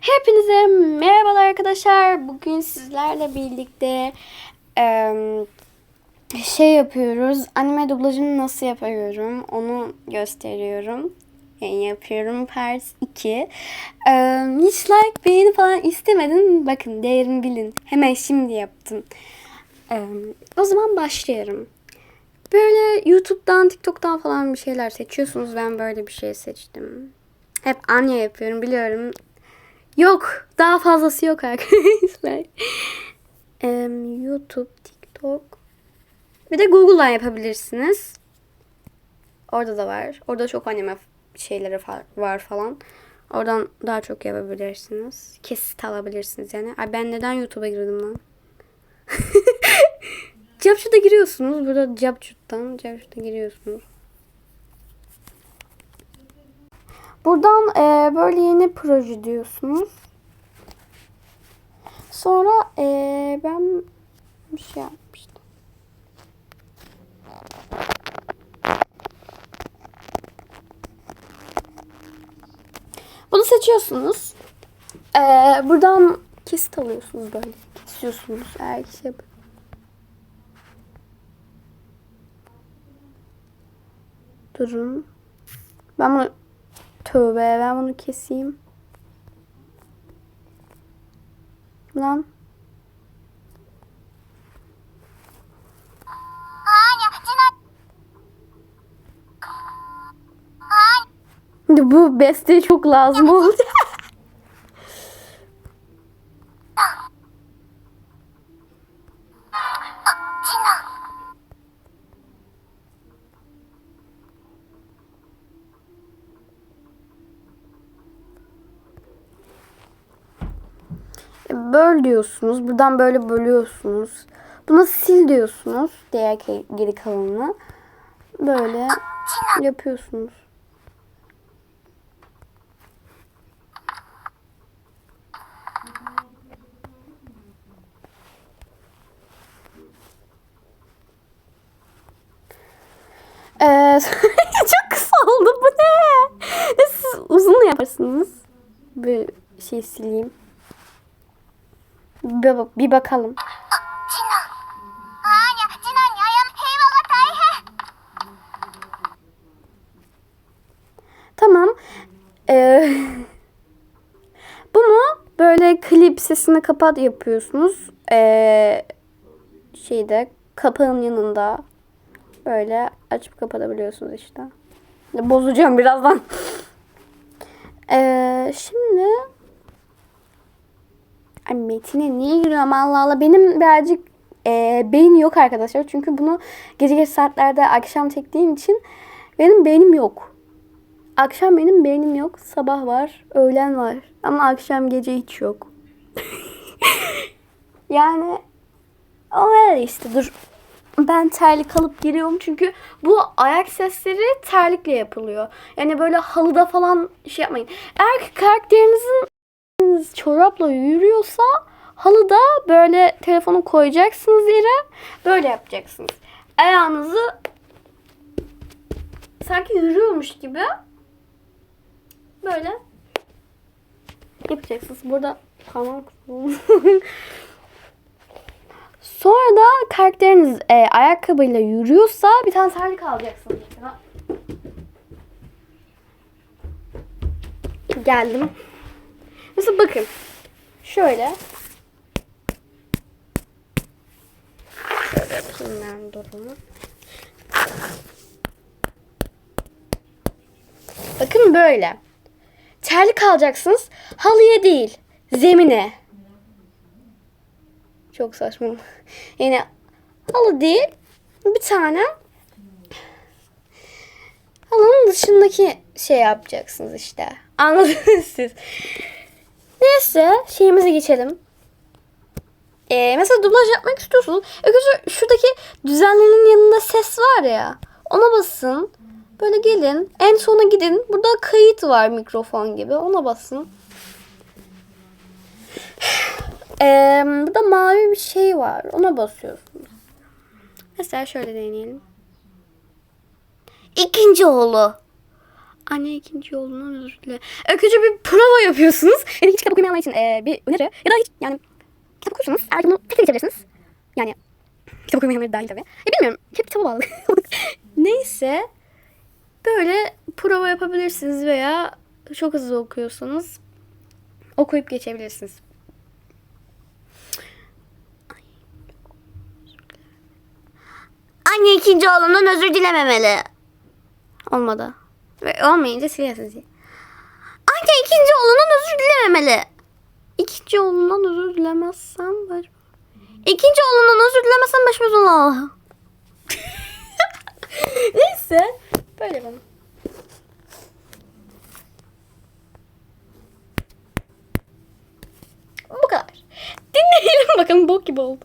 Hepinize merhabalar arkadaşlar. Bugün sizlerle birlikte şey yapıyoruz. Anime dublajını nasıl yapıyorum onu gösteriyorum. Yani yapıyorum part 2. Eee, hiç like beğeni falan istemedim. Bakın değerimi bilin. Hemen şimdi yaptım. O zaman başlıyorum. Böyle YouTube'dan, TikTok'tan falan bir şeyler seçiyorsunuz. Ben böyle bir şey seçtim. Hep Anya yapıyorum biliyorum. Yok. Daha fazlası yok arkadaşlar. Em, YouTube, TikTok. Bir de Google'dan yapabilirsiniz. Orada da var. Orada çok anime şeyleri var falan. Oradan daha çok yapabilirsiniz. Kesit alabilirsiniz yani. Ay ben neden YouTube'a girdim lan? Capcut'a giriyorsunuz. Burada Capcut'tan Capcut'a giriyorsunuz. Buradan e, böyle yeni proje diyorsunuz. Sonra e, ben bir şey yapmıştım. Bunu seçiyorsunuz. E, buradan kesit alıyorsunuz böyle. Kesiyorsunuz ki şey Durun. Ben bunu Tövbe ben bunu keseyim. Lan. Bu beste çok lazım oldu. Böl diyorsunuz. Buradan böyle bölüyorsunuz. Buna sil diyorsunuz. Diğer geri kalanını. Böyle yapıyorsunuz. Ee, çok kısa oldu bu ne? Siz uzun yaparsınız. Bir şey sileyim bir bakalım. Tamam. Ee, bunu böyle klip sesini kapat yapıyorsunuz. Ee, şeyde kapağın yanında böyle açıp kapatabiliyorsunuz işte. Bozacağım birazdan. ee, şimdi Ay Metin'e niye giriyorum Allah Allah. Benim birazcık e, beyin yok arkadaşlar. Çünkü bunu gece geç saatlerde akşam çektiğim için benim beynim yok. Akşam benim beynim yok. Sabah var, öğlen var. Ama akşam gece hiç yok. yani o işte dur. Ben terlik alıp giriyorum çünkü bu ayak sesleri terlikle yapılıyor. Yani böyle halıda falan şey yapmayın. Eğer karakterinizin çorapla yürüyorsa halıda böyle telefonu koyacaksınız yere böyle yapacaksınız. Ayağınızı sanki yürüyormuş gibi böyle yapacaksınız. Burada parmak Sonra da karakteriniz e, ayakkabıyla yürüyorsa bir tane terlik alacaksınız. Geldim. Mesela bakın. Şöyle. Şöyle yapayım ben durumu. Bakın böyle. Terlik alacaksınız. Halıya değil. Zemine. Çok saçma. Yani halı değil. Bir tane halının dışındaki şey yapacaksınız işte. Anladınız siz. Neyse şeyimize geçelim. Ee, mesela dublaj yapmak istiyorsunuz. Arkadaşlar şuradaki düzenlenin yanında ses var ya. Ona basın. Böyle gelin. En sona gidin. Burada kayıt var mikrofon gibi. Ona basın. Ee, burada mavi bir şey var. Ona basıyorsunuz. Mesela şöyle deneyelim. İkinci oğlu. Anne ikinci yolundan özür dile. Öykücü bir prova yapıyorsunuz. Yani hiç kitap okumayanlar için e, bir öneri. Ya da hiç yani kitap okursunuz. Eğer ki bunu tek tek geçebilirsiniz. Yani kitap okumayanlar dahil tabii. Ya bilmiyorum. Hep kitaba bağlı. Neyse. Böyle prova yapabilirsiniz veya çok hızlı okuyorsanız okuyup geçebilirsiniz. Anne ikinci oğlundan özür dilememeli. Olmadı. Ve olmayınca siliyorsunuz. Anne ikinci oğlundan özür dilememeli. İkinci oğlundan özür dilemezsem baş... İkinci oğlundan özür dilemezsen başımız Allah. Neyse. Böyle bana. Bu kadar. Dinleyelim bakalım bok gibi oldu.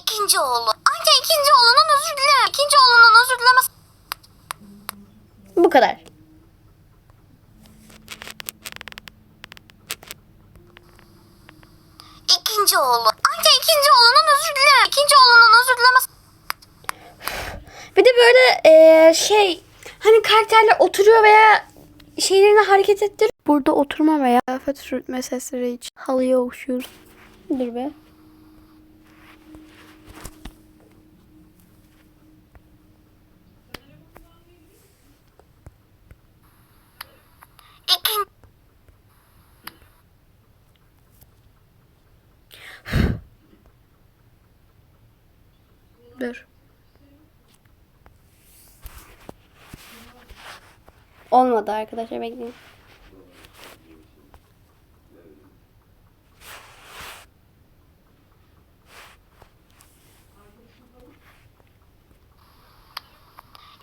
İkinci oğlu. Anne ikinci oğlundan özür dileme. İkinci oğlundan özür. Bu kadar. İkinci oğlu. Anne ikinci oğlundan özür dileme. İkinci oğlundan özür dilemez. Bir de böyle eee, şey hani karakterler oturuyor veya şeylerini hareket ettir. Burada oturma veya kıyafet sürtme sesleri için halıya okşuyoruz. Dur be. Dur. Olmadı arkadaşlar bekleyin.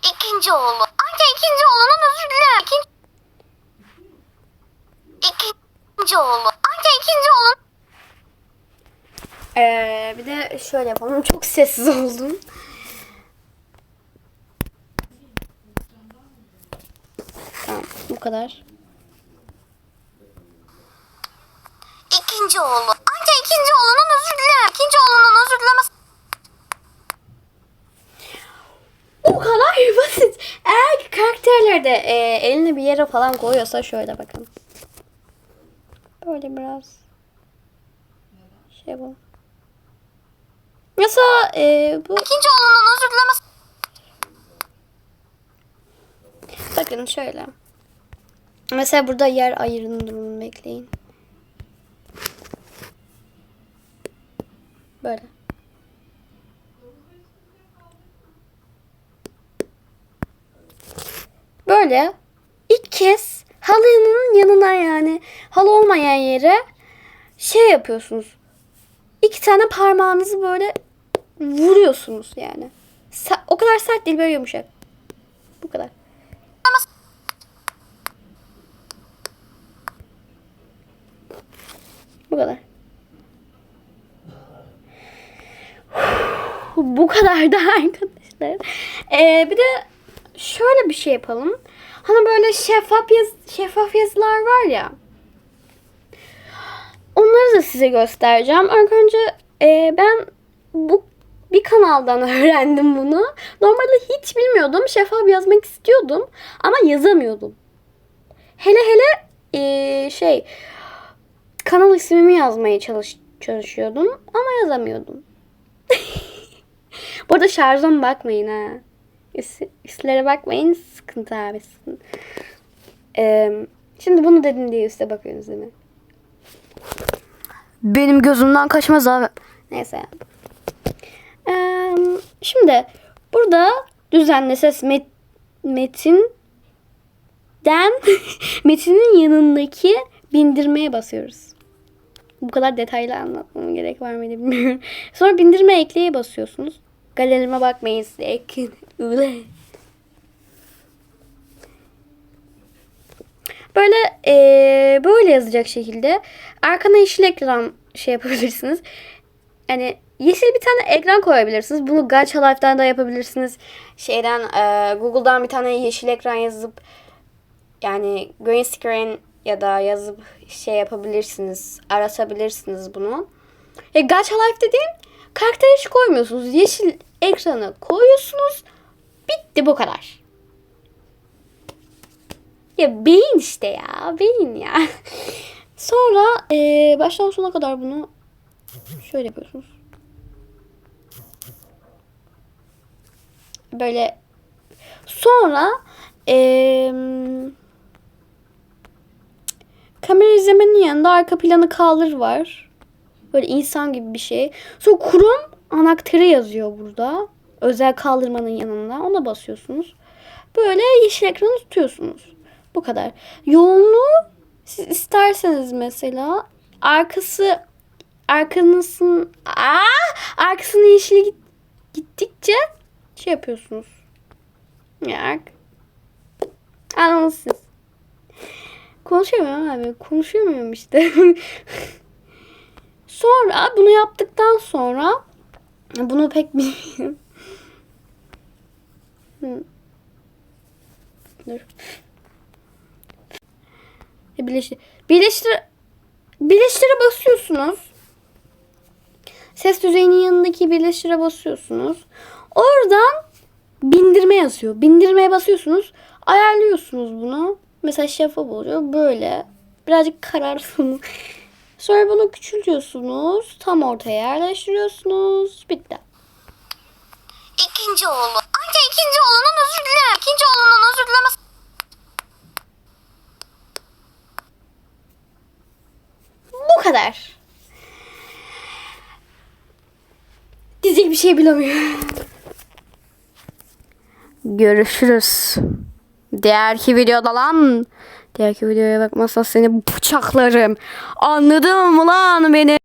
İkinci oğlu. Anne ikinci oğlundan özür dileme. İkinci... İkinci oğlu. Anne ikinci oğlun... Ee, bir de şöyle yapalım. Çok sessiz oldum. Tamam bu kadar. İkinci oğlu. Anne ikinci oğlundan özür dileme. İkinci oğlundan özür dilemez. O kadar basit. Eğer ki karakterlerde e, elini bir yere falan koyuyorsa şöyle bakın. Böyle biraz şey yapalım. Mesela e, bu İkinci oğlundan özür dilemez. bakın şöyle. Mesela burada yer ayırın durumunu bekleyin. Böyle. Böyle ilk kez halının yanına yani halı olmayan yere şey yapıyorsunuz. İki tane parmağınızı böyle vuruyorsunuz yani. Sa- o kadar sert değil böyle yumuşak. Bu kadar. Bu kadar. Bu kadar da arkadaşlar. Ee, bir de şöyle bir şey yapalım. Hani böyle şeffaf yaz şeffaf yazılar var ya. Onları da size göstereceğim. Önce e, ben bu bir kanaldan öğrendim bunu. Normalde hiç bilmiyordum. Şeffaf yazmak istiyordum ama yazamıyordum. Hele hele e, şey kanal ismimi yazmaya çalış çalışıyordum ama yazamıyordum. Bu arada şarjım bakmayın ha. Üs, üstlere bakmayın sıkıntı abi. Ee, şimdi bunu dedim diye üste bakıyorsunuz değil mi? Benim gözümden kaçmaz abi. Neyse. Ee, şimdi burada düzenli ses met, metin den metinin yanındaki bindirmeye basıyoruz. Bu kadar detaylı anlatmama gerek var mıydı bilmiyorum. Sonra bindirme ekleye basıyorsunuz. Galerime bakmayın ekin. Böyle eee, böyle yazacak şekilde arkana yeşil ekran şey yapabilirsiniz. Yani yeşil bir tane ekran koyabilirsiniz. Bunu Gacha Life'dan da yapabilirsiniz. Şeyden eee, Google'dan bir tane yeşil ekran yazıp yani green screen ya da yazıp şey yapabilirsiniz. Aratabilirsiniz bunu. E, Gacha Life dediğim karakter hiç koymuyorsunuz. Yeşil ekranı koyuyorsunuz. Bitti bu kadar. Ya beyin işte ya. Beyin ya. Sonra eee, baştan sona kadar bunu şöyle yapıyorsunuz. Böyle sonra eee kamera izlemenin yanında arka planı kaldır var. Böyle insan gibi bir şey. Sonra kurum anahtarı yazıyor burada. Özel kaldırmanın yanında. Ona basıyorsunuz. Böyle yeşil ekranı tutuyorsunuz. Bu kadar. Yoğunluğu siz isterseniz mesela arkası arkanızın aa, arkasının yeşili git, gittikçe şey yapıyorsunuz. Ya. Anladınız siz. Konuşamıyorum abi. Konuşamıyorum işte. sonra bunu yaptıktan sonra bunu pek bilmiyorum. Dur. E, Birleştir. Birleştir. Birleştire basıyorsunuz. Ses düzeyinin yanındaki birleştire basıyorsunuz. Oradan bindirme yazıyor. Bindirmeye basıyorsunuz. Ayarlıyorsunuz bunu. Mesela şeffaf oluyor. Böyle. Birazcık kararsınız. Sonra bunu küçültüyorsunuz. Tam ortaya yerleştiriyorsunuz. Bitti. İkinci oğlu. Anca ikinci oğlunun özür dilerim. İkinci oğlunun özür dilemesi. Bu kadar. Diyecek bir şey bilemiyorum. Görüşürüz. Diğerki videoda lan. Diğerki videoya bakmazsan seni bıçaklarım. Anladın mı lan beni?